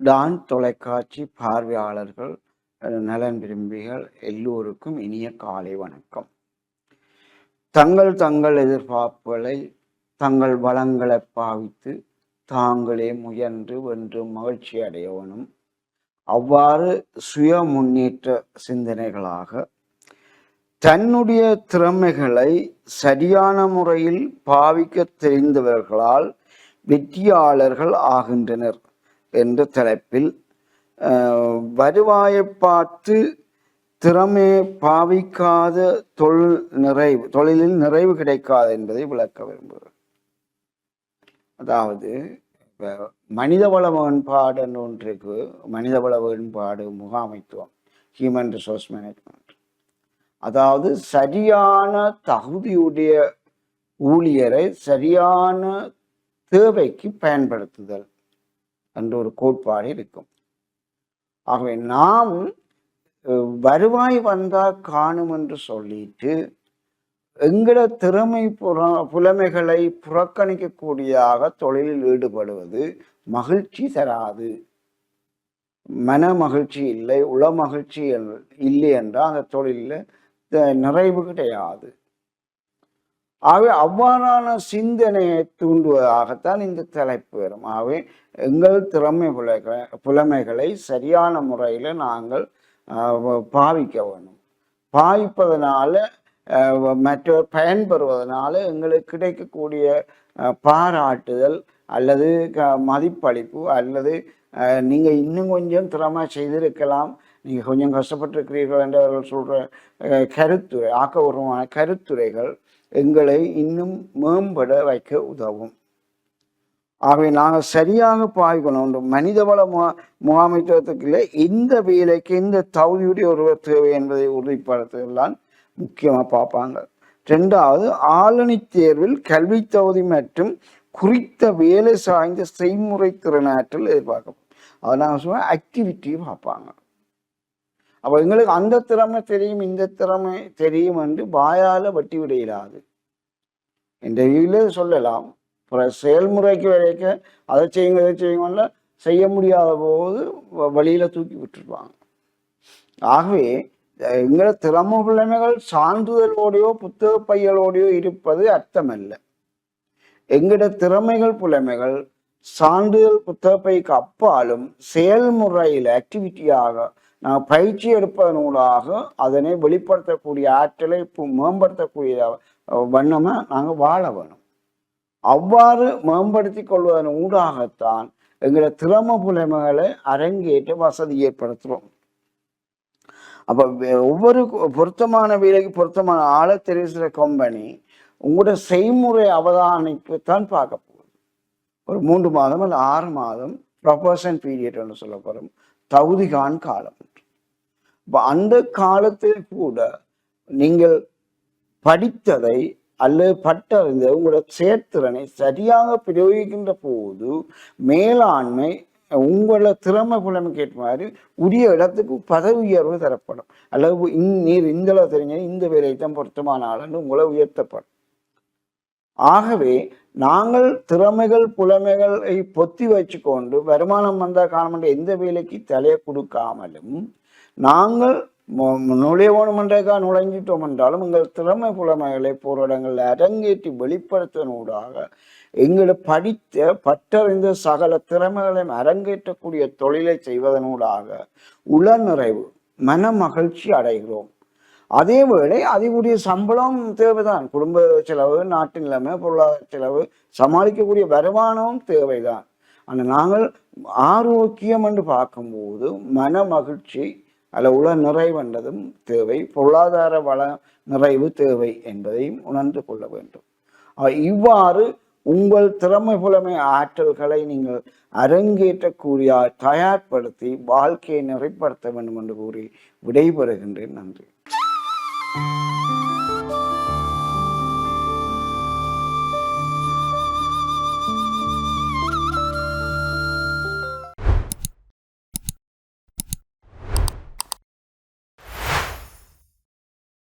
Don தொலைக்காட்சி பார்வையாளர்கள் நலன் விரும்பிகள் எல்லோருக்கும் இனிய காலை வணக்கம். தங்கள் தங்கள் எதிர்பார்ப்புகளை தங்கள் வளங்களை பாவித்து தாங்களே முயன்று வென்று மகிழ்ச்சி அடையவனும் அவ்வாறு சுய முன்னேற்ற சிந்தனைகளாக தன்னுடைய திறமைகளை சரியான முறையில் பாவிக்க தெரிந்தவர்களால் வெற்றியாளர்கள் ஆகின்றனர் என்ற தலைப்பில் வருவாயை பார்த்து திறமையை பாவிக்காத தொழில் நிறைவு தொழிலில் நிறைவு கிடைக்காது என்பதை விளக்க விரும்புகிறேன். அதாவது மனிதவள மேம்பாடு ஒன்றுக்கு மனிதவள மேம்பாடு முகாமைத்துவம் ஹியூமன் ரிசோர்ஸ் மேனேஜ்மெண்ட் அதாவது சரியான தகுதியுடைய ஊழியரை சரியான தேவைக்கு பயன்படுத்துதல் என்ற ஒரு கோட்பாடு இருக்கும். ஆகவே நாம் வருவாய் வந்தால் காணும் என்று சொல்லிட்டு எங்கட திறமை புற புலமைகளை புறக்கணிக்கக்கூடியதாக தொழிலில் ஈடுபடுவது மகிழ்ச்சி தராது. மன மகிழ்ச்சி இல்லை உள மகிழ்ச்சி இல்லை என்றால் அந்த தொழிலில் நிறைவு கிடையாது. ஆகவே அவ்வாறான சிந்தனையை தூண்டுவதாகத்தான் இந்த தலைப்பு வரும். ஆகவே எங்கள் திறமை புலக புலமைகளை சரியான முறையில் நாங்கள் பாவிக்க வேணும் பாவிப்பதனால மற்றவர் பயன்பெறுவதனால எங்களுக்கு கிடைக்கக்கூடிய பாராட்டுதல் அல்லது க- மதிப்பளிப்பு அல்லது நீங்கள் நீங்க இன்னும் கொஞ்சம் திறமை செய்திருக்கலாம் நீங்கள் கொஞ்சம் கஷ்டப்பட்டிருக்கிறீர்கள் என்று அவர்கள் சொல்கிற ஆஹ், கருத்துரை ஆக்கபூர்வமான கருத்துரைகள் எங்களை இன்னும் மேம்பட வைக்க உதவும். ஆகவே நாங்கள் சரியாக பாய்க்கணும் இந்த மனிதவள முகா முகாமைத்துவத்துக்குள்ளே இந்த வேலைக்கு இந்த தகுதியுடைய ஒருவர் தேவை என்பதை உறுதிப்படுத்துதலாம் முக்கியமாக பார்ப்பாங்க. ரெண்டாவது ஆளணி தேர்வில் கல்வி தகுதி மற்றும் குறித்த வேலை சார்ந்த செய்முறை திறனாற்றல் எதிர்பார்க்கும் அதனால் நாங்கள் ஆக்டிவிட்டியும் ஆக்டிவிட்டியை பார்ப்பாங்க. அப்போ எங்களுக்கு அந்த திறமை தெரியும் இந்த திறமை தெரியும் என்று வாயால் வட்டி விடையிடாது என்ற இதில் சொல்லலாம் அப்புறம் செயல்முறைக்கு வரைக்கும் அதை செய்யுங்க இதை செய்யுங்கல்ல செய்ய முடியாத போது வ- தூக்கி விட்டுருப்பாங்க ஆகவே எங்களை திறமை பிள்ளைமைகள் சான்றிதழோடையோ புத்தக பையலோடையோ இருப்பது அர்த்தமல்ல. எங்களோட திறமைகள் புலமைகள் சான்றிதழ் புத்தகப்பைக்கு அப்பாலும் செயல்முறையில் ஆக்டிவிட்டியாக நான் பயிற்சி எடுப்பதனூடாக அதனை வெளிப்படுத்தக்கூடிய ஆற்றலை இப்போ மேம்படுத்தக்கூடிய வண்ணமாக நாங்கள் வாழ வேணும். அவ்வாறு மேம்படுத்தி கொள்வதன் ஊடாகத்தான் எங்களோட திறமை புலமைகளை அரங்கேற்ற வசதி ஏற்படுத்துகிறோம் அப்போ ஒவ்வொரு பொருத்தமான வேலைக்கு பொருத்தமான ஆளை தெரிவிக்கிற கம்பெனி உங்களோட செய்முறை அவதானிப்பு தான் பார்க்க போகுது. ஒரு மூன்று மாதம் அல்ல ஆறு மாதம் ப்ரொபோஷன் பீரியட் என்று சொல்லப்படும் தகுதிகான் காலம். இப்போ அந்த காலத்தில் கூட நீங்கள் படித்ததை அல்லது பட்டறிந்த உங்களோட செயற்திறனை சரியாக பிரயோகிக்கின்ற போது மேலாண்மை உங்களோட திறமை புலமைக்கு ஏற்ற மாதிரி உரிய இடத்துக்கு பதவி உயர்வு தரப்படும். அல்லது நீர் இந்த தெரிஞ்ச இந்த வேலையை தான் பொருத்தமான ஆளுன்னு உங்களை உயர்த்தப்படும். ஆகவே நாங்கள் திறமைகள் புலமைகளை பொத்தி வச்சுக்கொண்டு வருமானம் வந்தால் காண எந்த வேலைக்கு தலையை கொடுக்காமலும் நாங்கள் மு- மு- நுழைய வேணுமென்றக்கா நுழைஞ்சிட்டோம் என்றாலும் எங்கள் திறமை புலமைகளை போராடங்களில் அரங்கேற்றி வெளிப்படுத்தினூடாக எங்களை படித்த பட்டறிந்த சகல திறமைகளையும் அரங்கேற்றக்கூடிய தொழிலை செய்வதனூடாக உள நிறைவு மன மகிழ்ச்சி அடைகிறோம். அதே வேளை அதிகூடிய சம்பளம் தேவைதான். குடும்ப செலவு நாட்டு நிலைமை பொருளாதார செலவு சமாளிக்கக்கூடிய வருமானமும் தேவைதான். ஆனால் நாங்கள் ஆரோக்கியம் என்று பார்க்கும்போது மன மகிழ்ச்சி அல்ல உள நிறைவென்றதும் தேவை. பொருளாதார வள நிறைவு தேவை என்பதையும் உணர்ந்து கொள்ள வேண்டும். இவ்வாறு உங்கள் திறமை புலமை ஆற்றல்களை நீங்கள் அரங்கேற்றக்கூடிய தயார்படுத்தி வாழ்க்கையை நிறைப்படுத்த வேண்டும் என்று கூறி விடைபெறுகின்றேன். நன்றி.